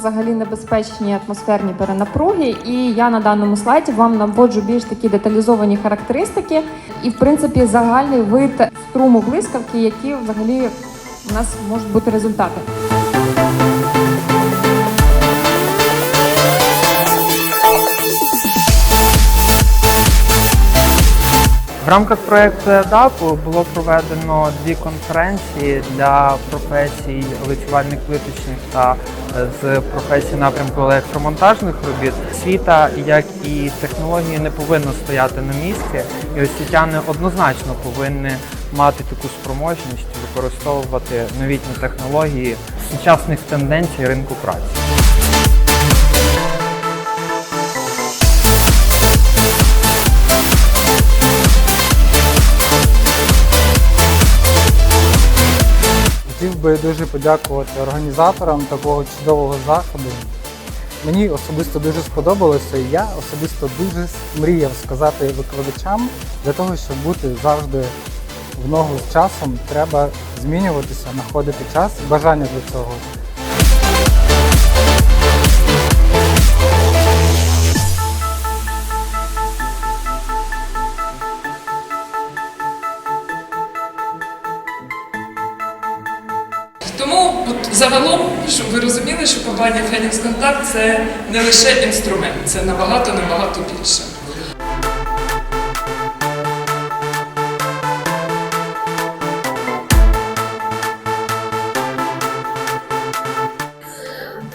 взагалі небезпечні атмосферні перенапруги. І я на даному слайді вам наводжу більш такі деталізовані характеристики і, в принципі, загальний вид струму блискавки, які взагалі у нас можуть бути результати. Рамках проекту ЕДАП було проведено дві конференції для професій лицювальних плиточних та е, з професії напрямку електромонтажних робіт. Світа, як і технології, не повинно стояти на місці, і освітяни однозначно повинні мати таку спроможність використовувати новітні технології сучасних тенденцій ринку праці. Хотів би дуже подякувати організаторам такого чудового заходу. Мені особисто дуже сподобалося, і я особисто дуже мріяв сказати викладачам, для того, щоб бути завжди в ногу з часом, треба змінюватися, знаходити час і бажання для цього. Тому от загалом, щоб ви розуміли, що компанія Фенікс Контакт – це не лише інструмент, це набагато набагато більше.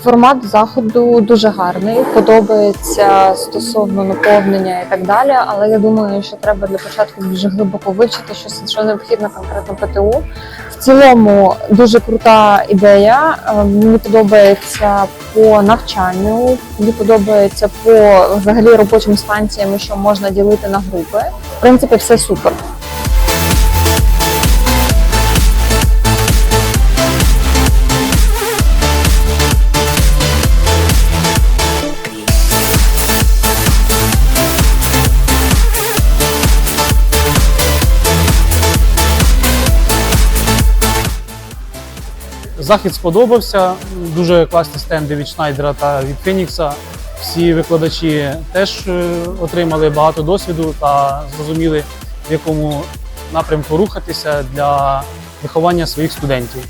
Формат заходу дуже гарний, подобається стосовно наповнення і так далі. Але я думаю, що треба для початку дуже глибоко вивчити, що, що необхідно конкретно ПТУ. В цілому дуже крута ідея. Е, Мені подобається по навчанню, мені подобається по взагалі робочим станціям, що можна ділити на групи. В принципі, все супер. Захід сподобався. Дуже класні стенди від Шнайдера та від Фенікса. Всі викладачі теж е, отримали багато досвіду та зрозуміли, в якому напрямку рухатися для виховання своїх студентів.